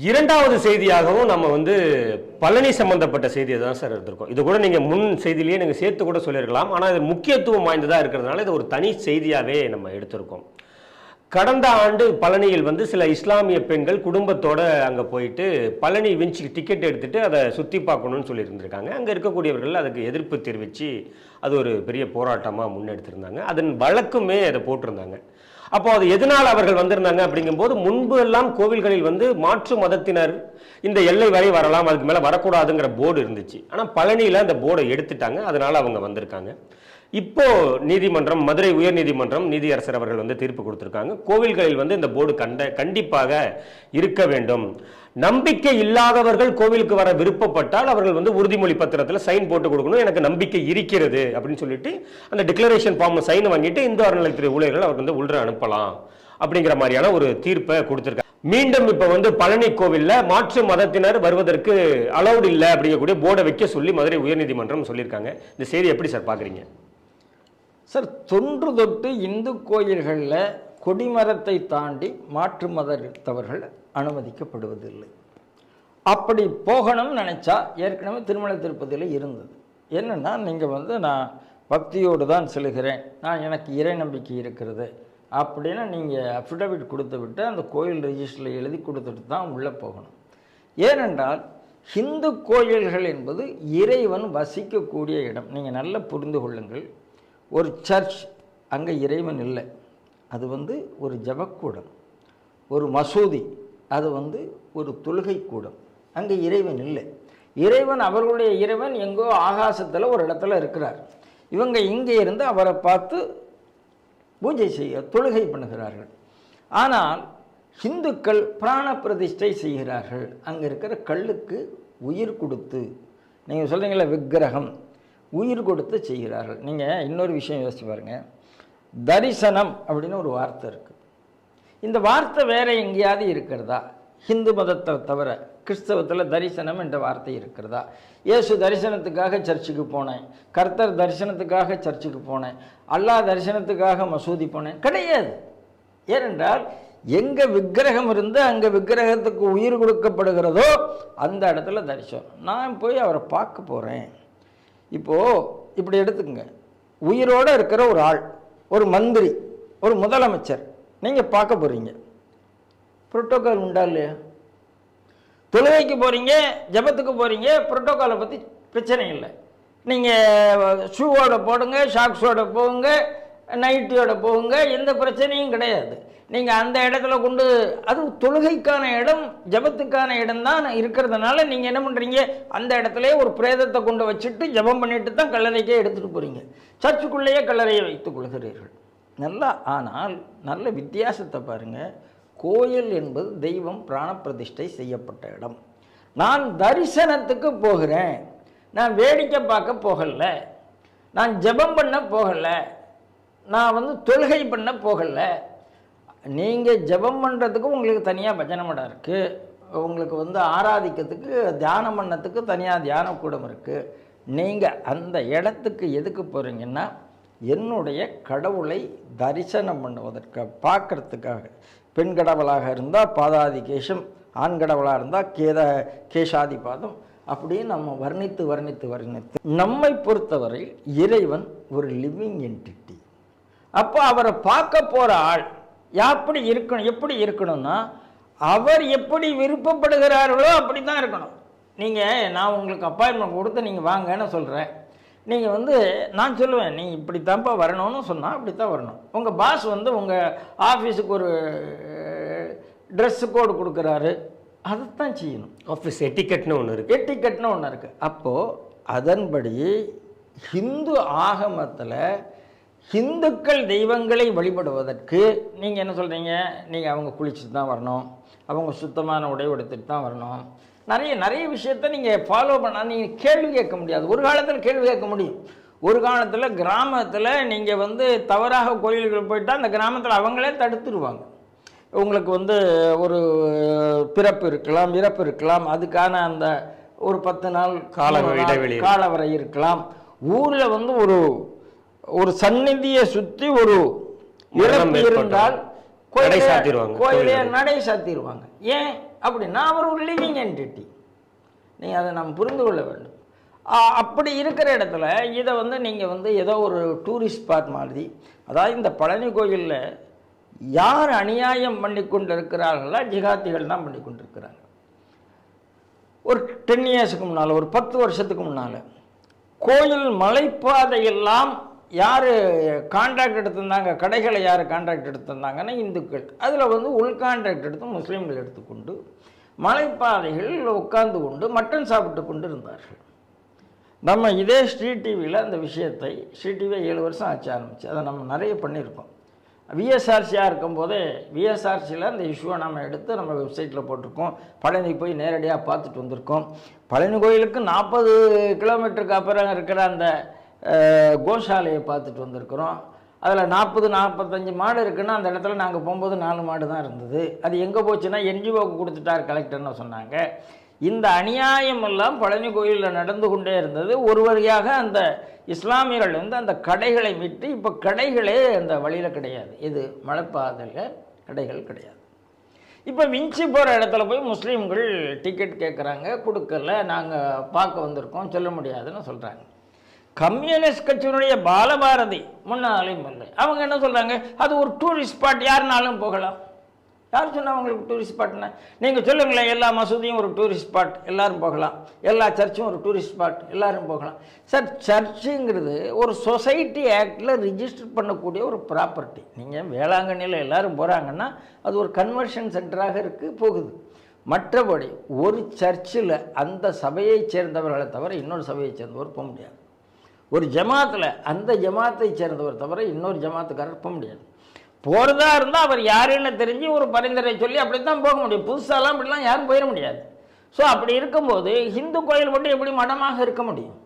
இரண்டாவது செய்தியாகவும் நம்ம வந்து பழனி சம்பந்தப்பட்ட செய்தியை தான் சார் எடுத்திருக்கோம். இது கூட நீங்கள் முன் செய்தியிலேயே நீங்கள் சேர்த்து கூட சொல்லியிருக்கலாம். ஆனால் இது முக்கியத்துவம் வாய்ந்ததாக இருக்கிறதுனால இது ஒரு தனி செய்தியாகவே நம்ம எடுத்திருக்கோம். கடந்த ஆண்டு பழனியில் வந்து சில இஸ்லாமிய பெண்கள் குடும்பத்தோட அங்கே போயிட்டு பழனி விஞ்சி டிக்கெட் எடுத்துட்டு அதை சுற்றி பார்க்கணும்னு சொல்லியிருந்திருக்காங்க. அங்கே இருக்கக்கூடியவர்கள் அதுக்கு எதிர்ப்பு தெரிவித்து அது ஒரு பெரிய போராட்டமாக முன்னெடுத்திருந்தாங்க. அதன் வழக்குமே அதை போட்டிருந்தாங்க. அப்போ அது எதனால் அவர்கள் வந்திருந்தாங்க அப்படிங்கும்போது முன்பு எல்லாம் கோவில்களில் வந்து மாற்று மதத்தினர் இந்த எல்லை வரை வரலாம் அதுக்கு மேலே வரக்கூடாதுங்கிற போர்டு இருந்துச்சு. ஆனால் பழனியில் அந்த போர்டை எடுத்துட்டாங்க. அதனால் அவங்க வந்திருக்காங்க. இப்போ நீதிமன்றம் மதுரை உயர்நீதிமன்றம் நீதியரசர் அவர்கள் வந்து தீர்ப்பு கொடுத்துருக்காங்க. கோவில்களில் வந்து இந்த போர்டு கண்ட கண்டிப்பாக இருக்க வேண்டும். நம்பிக்கை இல்லாதவர்கள் கோவிலுக்கு வர விருப்பப்பட்டால் அவர்கள் வந்து உறுதிமொழி பத்திரத்தில் சைன் போட்டு கொடுக்கணும். எனக்கு நம்பிக்கை இருக்கிறது அப்படின்னு சொல்லிட்டு அந்த டிக்ளரேஷன் ஃபார்ம் சைன் வாங்கிட்டு இந்து அறநிலையத்துறை ஊழியர்கள் அவர் வந்து உள்ள அனுப்பலாம் அப்படிங்கிற மாதிரியான ஒரு தீர்ப்பை கொடுத்துருக்காங்க. மீண்டும் இப்போ வந்து பழனி கோவிலில் மாற்று மதத்தினர் வருவதற்கு அலௌட் இல்லை அப்படிங்கக்கூடிய போர்டை வைக்க சொல்லி மதுரை உயர்நீதிமன்றம் சொல்லியிருக்காங்க. இந்த செய்தி எப்படி சார் பார்க்குறீங்க சார் தொன்று தொட்டு இந்து கோயில்களில் கொடிமரத்தை தாண்டி மாற்று மதத்தவர்கள் அனுமதிக்கப்படுவதில்லை. அப்படி போகணும்னு நினச்சா ஏற்கனவே திருமலை திருப்பதியில் இருந்தது. என்னென்னா நீங்கள் வந்து நான் பக்தியோடு தான் செல்கிறேன். நான் எனக்கு இறை நம்பிக்கை இருக்கிறது அப்படின்னு நீங்கள் அஃபிடவிட் கொடுத்து விட்டு அந்த கோயில் ரெஜிஸ்டரில் எழுதி கொடுத்துட்டு தான் உள்ளே போகணும். ஏனென்றால் ஹிந்து கோயில்கள் என்பது இறைவன் வசிக்கக்கூடிய இடம். நீங்கள் நல்லா புரிந்து கொள்ளுங்கள். ஒரு சர்ச் அங்கே இறைவன் இல்லை. அது வந்து ஒரு ஜபக்கூடம். ஒரு மசூதி அது வந்து ஒரு தொழுகை கூடம் அங்கே இறைவன் இல்லை. இறைவன் அவர்களுடைய இறைவன் எங்கோ ஆகாசத்தில் ஒரு இடத்துல இருக்கிறார். இவங்க இங்கே இருந்து அவரை பார்த்து பூஜை செய்ய தொழுகை பண்ணுகிறார்கள். ஆனால் இந்துக்கள் பிராண பிரதிஷ்டை செய்கிறார்கள். அங்கே இருக்கிற கல்லுக்கு உயிர் கொடுத்து நீங்கள் சொல்கிறீங்களா விக்கிரகம் உயிர் கொடுத்து செய்கிறார்கள். நீங்கள் இன்னொரு விஷயம் யோசிச்சு பாருங்க. தரிசனம் அப்படின்னு ஒரு வார்த்தை இருக்குது இந்த வார்த்தை வேறு எங்கேயாவது இருக்கிறதா? ஹிந்து மதத்தை தவிர கிறிஸ்தவத்தில் தரிசனம் என்ற வார்த்தை இருக்கிறதா? இயேசு தரிசனத்துக்காக சர்ச்சுக்கு போனேன். கர்த்தர் தரிசனத்துக்காக சர்ச்சுக்கு போனேன். அல்லாஹ் தரிசனத்துக்காக மசூதி போனேன். கிடையாது. ஏனென்றால் எங்கே விக்கிரகம் இருந்து அங்கே விக்கிரகத்துக்கு உயிர் கொடுக்கப்படுகிறதோ அந்த இடத்துல தரிசனம். நான் போய் அவரை பார்க்க போகிறேன் இப்போது இப்படி எடுத்துக்கோங்க. உயிரோடு இருக்கிற ஒரு ஆள் ஒரு மந்திரி ஒரு முதலமைச்சர் நீங்கள் பார்க்க போகிறீங்க புரோட்டோக்கால் உண்டா இல்லையா? தொழுகைக்கு போகிறீங்க ஜபத்துக்கு போகிறீங்க புரோட்டோக்காலை பற்றி பிரச்சனை இல்லை. நீங்கள் ஷூவோட போடுங்க ஷாக்ஸோட போங்க நைட்டியோட போங்க எந்த பிரச்சனையும் கிடையாது. நீங்கள் அந்த இடத்துல கொண்டு அது தொழுகைக்கான இடம் ஜபத்துக்கான இடம் தான் இருக்கிறதுனால நீங்கள் என்ன பண்ணுறீங்க அந்த இடத்துல ஒரு பிரேதத்தை கொண்டு வச்சுட்டு ஜபம் பண்ணிட்டு தான் கல்லறைக்கே எடுத்துகிட்டு போகிறீங்க சர்ச்சுக்குள்ளேயே கல்லறையை வைத்துக் கொள்கிறீர்கள். நல்லா ஆனால் நல்ல வித்தியாசத்தை பாருங்கள் கோயில் என்பது தெய்வம் பிராணப்பிரதிஷ்டை செய்யப்பட்ட இடம். நான் தரிசனத்துக்கு போகிறேன். நான் வேடிக்கை பார்க்க போகலை. நான் ஜெபம் பண்ண போகலை. நான் வந்து தொழுகை பண்ண போகலை. நீங்கள் ஜெபம் பண்ணுறதுக்கு உங்களுக்கு தனியாக பஜனை மடம் இருக்குது உங்களுக்கு வந்து ஆராதிக்கிறதுக்கு தியானம் பண்ணத்துக்கு தனியாக தியான கூடம் இருக்குது நீங்கள் அந்த இடத்துக்கு எதுக்கு போகிறீங்கன்னா என்னுடைய கடவுளை தரிசனம் பண்ணுவதற்கு பார்க்கறதுக்காக. பெண் கடவுளாக இருந்தால் பாதாதி கேஷம் ஆண் கடவுளாக இருந்தால் கேத கேஷாதி பாதம் அப்படியே நம்ம வர்ணித்து வர்ணித்து வர்ணித்து. நம்மை பொறுத்தவரை இறைவன் ஒரு லிவிங் என்டிட்டி அப்போ அவரை பார்க்க போகிற ஆள் எப்படி இருக்கணும் எப்படி இருக்கணும்னா அவர் எப்படி விருப்பப்படுகிறார்களோ அப்படி தான் இருக்கணும். நீங்கள் நான் உங்களுக்கு அப்பாயின்மெண்ட் கொடுத்து நீங்கள் வாங்கன்னு சொல்கிறேன் நீங்கள் வந்து நான் சொல்லுவேன் நீ இப்படி தான்ப்பா வரணும்னு சொன்னால் அப்படி தான் வரணும். உங்கள் பாஸ் வந்து உங்கள் ஆஃபீஸுக்கு ஒரு ட்ரெஸ்ஸு கோடு கொடுக்குறாரு. அதைத்தான் செய்யணும். ஆஃபீஸ் எட்டிக்கெட்னு ஒன்று இருக்கு. எட்டிக்கட்னு ஒன்று இருக்குது அப்போது அதன்படி ஹிந்து ஆகமத்தில் ஹிந்துக்கள் தெய்வங்களை வழிபடுவதற்கு நீங்கள் என்ன சொல்கிறீங்க நீங்கள் அவங்க குளிச்சுட்டு தான் வரணும். அவங்க சுத்தமான உடை உடுத்துட்டு தான் வரணும். நிறைய நிறைய விஷயத்த நீங்கள் ஃபாலோ பண்ணால் நீங்கள் கேள்வி கேட்க முடியாது. ஒரு காலத்தில் கேள்வி கேட்க முடியும். ஒரு காலத்தில் கிராமத்தில் நீங்கள் வந்து தவறாக கோயில்கள் போயிட்டால் அந்த கிராமத்தில் அவங்களே தடுத்துருவாங்க. உங்களுக்கு வந்து ஒரு பிறப்பு இருக்கலாம் இறப்பு இருக்கலாம். அதுக்கான அந்த ஒரு பத்து நாள் கால இடைவெளி. காலவரை இருக்கலாம். ஊர்ல வந்து ஒரு ஒரு சந்நிதியை சுத்தி ஒரு ஏற்பட்டால் இருந்தால் கோயிலே. நடை சாத்திடுவாங்க ஏன்? அப்படின்னா அவர் ஒரு லிவிங் என்டிட்டி நீங்கள் அதை நாம் புரிந்து கொள்ள வேண்டும். அப்படி இருக்கிற இடத்துல இதை வந்து நீங்கள் வந்து ஏதோ ஒரு டூரிஸ்ட் ஸ்பாட் மாதிரி அதாவது இந்த பழனி கோயிலில் யார் அநியாயம் பண்ணி கொண்டு இருக்கிறார்களா ஜிகாத்திகள் தான் பண்ணி கொண்டு இருக்கிறாங்க ஒரு டென் இயர்ஸுக்கு முன்னால் ஒரு பத்து வருஷத்துக்கு முன்னால் கோயில் மலைப்பாதையெல்லாம் யார் கான்ட்ராக்ட் எடுத்திருந்தாங்க? கடைகளை யார் கான்ட்ராக்ட் எடுத்திருந்தாங்கன்னா இந்துக்கள். அதில் வந்து உள் கான்ட்ராக்ட் எடுத்து முஸ்லீம்கள் எடுத்துக்கொண்டு மலைப்பாதைகளில் உட்கார்ந்து கொண்டு மட்டன் சாப்பிட்டு கொண்டு இருந்தார்கள் நம்ம இதே ஸ்ரீ டிவியில் அந்த விஷயத்தை ஸ்ரீ டிவியை ஏழு வருஷம் ஆச்சு ஆரம்பிச்சு. அதை நம்ம நிறைய பண்ணியிருக்கோம். விஎஸ்ஆர்சியாக இருக்கும்போதே விஎஸ்ஆர்சியில் அந்த இஷ்யூவை நம்ம எடுத்து நம்ம வெப்சைட்டில் போட்டிருக்கோம். பழனி போய் நேரடியாக பார்த்துட்டு வந்திருக்கோம். பழனி கோயிலுக்கு நாற்பது கிலோமீட்டருக்கு அப்புறம் இருக்கிற அந்த கோஷாலையை பார்த்துட்டு வந்திருக்கிறோம். அதில் நாற்பது நாற்பத்தஞ்சு மாடு இருக்குன்னா அந்த இடத்துல நாங்கள் போகும்போது நாலு மாடு தான் இருந்தது. அது எங்கே போச்சுன்னா என்ஜிஓக்கு கொடுத்துட்டார் கலெக்டர்னு சொன்னாங்க. இந்த அநியாயம் எல்லாம் பழனி கோயிலில் நடந்து கொண்டே இருந்தது. ஒரு வழியாக அந்த இஸ்லாமியர்கள் வந்து அந்த கடைகளை விட்டு இப்போ கடைகளே அந்த வழியில் கிடையாது. இது மலைப்பாதையில் கடைகள் கிடையாது. இப்போ மிஞ்சி போகிற இடத்துல போய் முஸ்லீம்கள் டிக்கெட் கேட்குறாங்க கொடுக்கல. நாங்கள் பார்க்க வந்திருக்கோம். சொல்ல முடியாதுன்னு சொல்கிறாங்க கம்யூனிஸ்ட் கட்சியினுடைய பாலபாரதி முன்னாலையும் இல்லை அவங்க என்ன சொல்கிறாங்க அது ஒரு டூரிஸ்ட் ஸ்பாட் யாருனாலும் போகலாம். யார் சொன்னால் அவங்களுக்கு டூரிஸ்ட் ஸ்பாட்னா நீங்கள் சொல்லுங்களேன் எல்லா மசூதியும் ஒரு டூரிஸ்ட் ஸ்பாட் எல்லாரும் போகலாம். எல்லா சர்ச்சும் ஒரு டூரிஸ்ட் ஸ்பாட் எல்லாரும் போகலாம். சார் சர்ச்சுங்கிறது ஒரு சொசைட்டி ஆக்டில் ரிஜிஸ்டர் பண்ணக்கூடிய ஒரு ப்ராப்பர்ட்டி நீங்கள் வேளாங்கண்ணியில் எல்லோரும் போகிறாங்கன்னா அது ஒரு கன்வர்ஷன் சென்டராக இருக்குது போகுது. மற்றபடி ஒரு சர்ச்சில் அந்த சபையைச் சேர்ந்தவர்களை தவிர இன்னொரு சபையைச் சேர்ந்தவர் போக முடியாது. ஒரு ஜமாத்தில் அந்த ஜமாத்தை சேர்ந்தவர் தவிர இன்னொரு ஜமாத்துக்காரர் போக முடியாது. போகிறதா இருந்தால் அவர் யாருன்னு தெரிஞ்சு ஒரு பரிந்துரை சொல்லி அப்படி தான் போக முடியும். புதுசாலாம் அப்படிலாம் யாரும் போயிட முடியாது. ஸோ அப்படி இருக்கும்போது ஹிந்து கோயில் மட்டும் எப்படி மடமாக இருக்க முடியும்?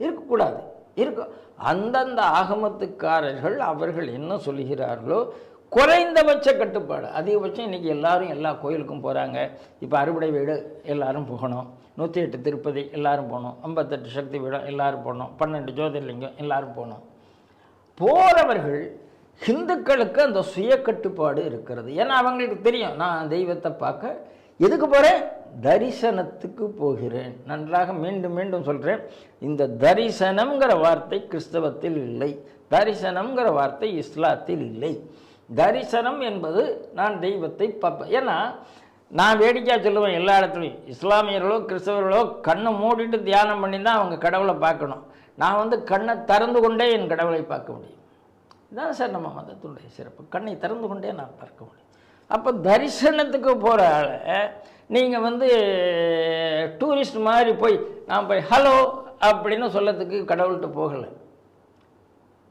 இருக்கக்கூடாது. இருக்கும் அந்தந்த ஆகமத்துக்காரர்கள் அவர்கள் என்ன சொல்கிறார்களோ குறைந்தபட்ச கட்டுப்பாடு. அதிகபட்சம் இன்றைக்கி எல்லாரும் எல்லா கோயிலுக்கும் போகிறாங்க இப்போ அறுபடை வீடு எல்லோரும் போகணும். நூற்றி எட்டு திருப்பதி எல்லாரும் போனோம் ஐம்பத்தெட்டு சக்தி பீடம் எல்லோரும் போனோம் பன்னெண்டு ஜோதிர்லிங்கம் எல்லாரும் போனோம் போகிறவர்கள் ஹிந்துக்களுக்கு அந்த சுய கட்டுப்பாடு இருக்கிறது. ஏன்னா அவங்களுக்கு தெரியும் நான் தெய்வத்தை பார்க்க எதுக்கு போகிறேன் தரிசனத்துக்கு போகிறேன். நன்றாக மீண்டும் மீண்டும் சொல்கிறேன் இந்த தரிசனம்ங்கிற வார்த்தை கிறிஸ்தவத்தில் இல்லை. தரிசனம்ங்கிற வார்த்தை இஸ்லாத்தில் இல்லை. தரிசனம் என்பது நான் தெய்வத்தை பார்ப்பேன். ஏன்னா நான் வேடிக்கையாக சொல்லுவேன் எல்லா இடத்துலையும். இஸ்லாமியர்களோ கிறிஸ்தவர்களோ கண்ணை மூடிட்டு தியானம் பண்ணி தான் அவங்க கடவுளை பார்க்கணும். நான் வந்து கண்ணை திறந்து கொண்டே என் கடவுளை பார்க்க முடியும். இதான் சார் நம்ம மதத்துடைய சிறப்பு. கண்ணை திறந்து கொண்டே நான் பார்க்க முடியும். அப்போ தரிசனத்துக்கு போகிற ஆளை நீங்கள் வந்து டூரிஸ்ட் மாதிரி போய் நான் போய் ஹலோ அப்படின்னு சொல்லத்துக்கு கடவுள்கிட்ட போகலை.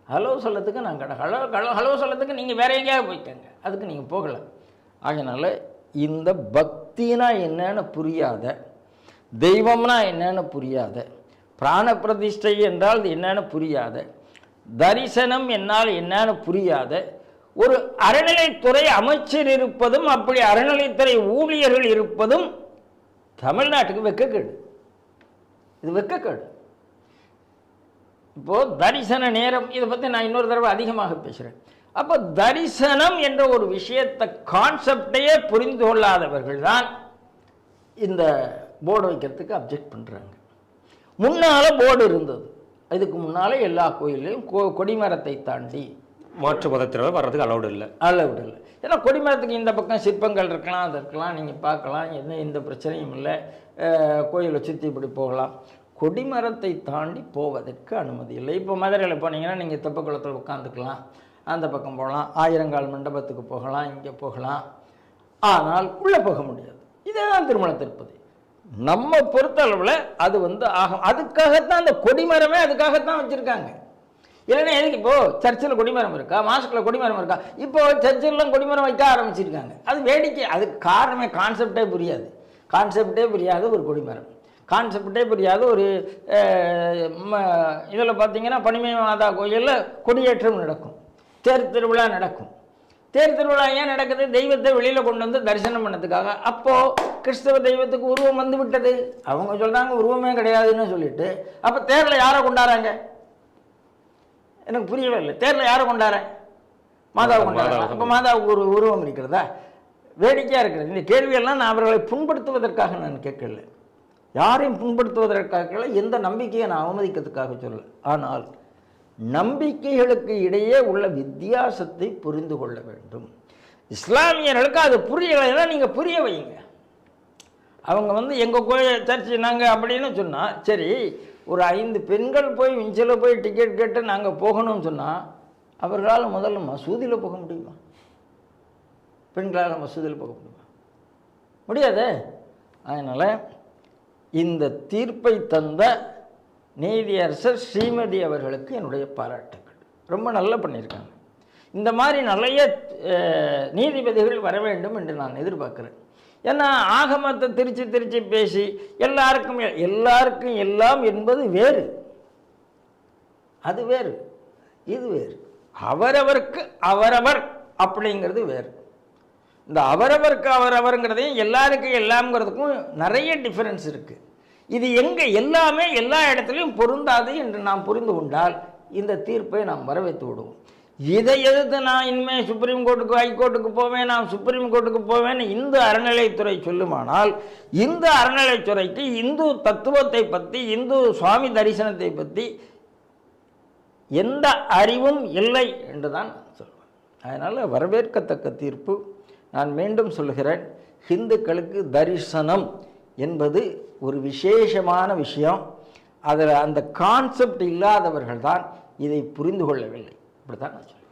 ஹலோ சொல்லத்துக்கு நான் கடை ஹலோ ஹலோ ஹலோ சொல்லத்துக்கு நீங்கள் வேற எங்கேயாவது போய்க்கங்க. அதுக்கு நீங்கள் போகலை. ஆகினால இந்த பக்தினா என்னன்னு புரியாத தெய்வம்னா என்னன்னு புரியாத பிராண பிரதிஷ்டை என்றால் இது என்னன்னு புரியாத தரிசனம் என்னால் என்னன்னு புரியாத ஒரு அறநிலைத்துறை அமைச்சர் இருப்பதும் அப்படி அறநிலைத்துறை ஊழியர்கள் இருப்பதும் தமிழ்நாட்டுக்கு வெக்கக்கேடு. இது வெக்கக்கேடு. இப்போது தரிசன நேரம் இதை பற்றி நான் இன்னொரு தடவை அதிகமாக பேசுகிறேன் அப்போ தரிசனம் என்ற ஒரு விஷயத்தை கான்செப்டையே புரிந்து கொள்ளாதவர்கள் தான் இந்த போர்டு வைக்கிறதுக்கு அப்ஜெக்ட் பண்ணுறாங்க முன்னால் போர்டு இருந்தது. இதுக்கு முன்னால் எல்லா கோயிலையும் கொ கொடிமரத்தை தாண்டி மாற்று மதத்தினர் வர்றதுக்கு அலௌடு இல்லை. அளவிட இல்லை. ஏன்னா கொடிமரத்துக்கு இந்த பக்கம் சிற்பங்கள் இருக்கலாம் அது இருக்கலாம் நீங்கள் பார்க்கலாம் எந்த எந்த பிரச்சனையும் இல்லை. கோயிலை சுற்றி இப்படி போகலாம். கொடிமரத்தை தாண்டி போவதற்கு அனுமதி இல்லை. இப்போ மதுரையில் போனீங்கன்னா நீங்கள் தெப்பக்குளத்தில் உட்காந்துக்கலாம் அந்த பக்கம் போகலாம். ஆயிரங்கால் மண்டபத்துக்கு போகலாம் இங்கே போகலாம். ஆனால் உள்ளே போக முடியாது. இதே தான் திருமண திருப்பதி. நம்ம பொறுத்தளவில் அது வந்து ஆகும் அதுக்காகத்தான் அந்த கொடிமரமே அதுக்காகத்தான் வச்சுருக்காங்க. இல்லைன்னா எதுக்கு இப்போது சர்ச்சில் கொடிமரம் இருக்கா? மாஸ்கில் கொடிமரம் இருக்கா? இப்போ சர்ச்சில்லாம் கொடிமரம் வைக்க ஆரம்பிச்சிருக்காங்க. அது வேடிக்கை. அதுக்கு காரணமே கான்செப்டே புரியாது. கான்செப்டே புரியாத ஒரு கொடிமரம். கான்செப்டே புரியாத ஒரு இதில் பார்த்தீங்கன்னா பனிமய மாதா கோயிலில் கொடியேற்றம் நடக்கும். தேர் திருவிழா நடக்கும். தேர் திருவிழா ஏன் நடக்குது? தெய்வத்தை வெளியில் கொண்டு வந்து தரிசனம் பண்ணதுக்காக. அப்போது கிறிஸ்தவ தெய்வத்துக்கு உருவம் வந்து விட்டது. அவங்க சொல்கிறாங்க உருவமே கிடையாதுன்னு சொல்லிட்டு. அப்போ தேரில் யாரை கொண்டாடுறாங்க? எனக்கு புரியவே இல்லை. தேரில் யாரை கொண்டாடுறேன் மாதாவை கொண்டாடுறாங்க மாதாவை அப்போ மாதாவுக்கு ஒரு உருவம் இருக்கிறதா? வேடிக்கையாக இருக்கிறது. இந்த கேள்வியெல்லாம் நான் அவர்களை புண்படுத்துவதற்காக நான் கேட்கல யாரையும் புண்படுத்துவதற்காக இல்லை, எந்த நம்பிக்கையை நான் அவமதிக்கிறதுக்காக சொல்லல. ஆனால் நம்பிக்கைகளுக்கு இடையே உள்ள வித்தியாசத்தை புரிந்து கொள்ள வேண்டும். இஸ்லாமியர்களுக்கு அது புரியலைன்னா நீங்கள் புரிய வைங்க. அவங்க வந்து எங்கள் கோயில் சர்ச்சு நாங்கள் அப்படின்னு சொன்னால் சரி ஒரு ஐந்து பெண்கள் போய் விஞ்சில் போய் டிக்கெட் கேட்டு நாங்கள் போகணும்னு சொன்னால் அவர்களால் முதல்ல மசூதியில் போக முடியுமா? பெண்களால் மசூதியில் போக முடியுமா? முடியாதே. அதனால் இந்த தீர்ப்பை தந்த நீதியரசர் ஸ்ரீமதி அவர்களுக்கு என்னுடைய பாராட்டுகள் ரொம்ப நல்லா பண்ணியிருக்காங்க. இந்த மாதிரி நிறைய நீதிபதிகள் வர வேண்டும் என்று நான் எதிர்பார்க்குறேன். ஏன்னா ஆகமத்தை திருச்சி திருச்சி பேசி எல்லாருக்கும் எல்லாருக்கும் எல்லாம் என்பது வேறு. அது வேறு. இது வேறு. அவரவருக்கு அவரவர் அப்படிங்கிறது வேறு. இந்த அவரவருக்கு அவரவருங்கிறதையும் எல்லாருக்கும் எல்லாம்ங்கிறதுக்கும் நிறைய டிஃப்ரென்ஸ் இருக்குது இது எங்கே எல்லாமே எல்லா இடத்துலையும் பொருந்தாது என்று நாம் புரிந்து கொண்டால் இந்த தீர்ப்பை நாம் வரவேற்று விடுவோம். இதை எதிர்த்து நான் இனிமேல் சுப்ரீம் கோர்ட்டுக்கு ஹைகோர்ட்டுக்கு போவேன் நான் சுப்ரீம் கோர்ட்டுக்கு போவேன் இந்து அறநிலைத்துறை சொல்லுமானால் இந்து அறநிலைத்துறைக்கு இந்து தத்துவத்தை பற்றி இந்து சுவாமி தரிசனத்தை பற்றி எந்த அறிவும் இல்லை என்று தான் சொல்வேன். அதனால் வரவேற்கத்தக்க தீர்ப்பு நான் மீண்டும் சொல்கிறேன் ஹிந்துக்களுக்கு தரிசனம் என்பது ஒரு விசேஷமான விஷயம். அதில் அந்த கான்செப்ட் இல்லாதவர்கள் தான் இதை புரிந்து கொள்ளவில்லை. இப்படி தான் நான் சொல்வேன்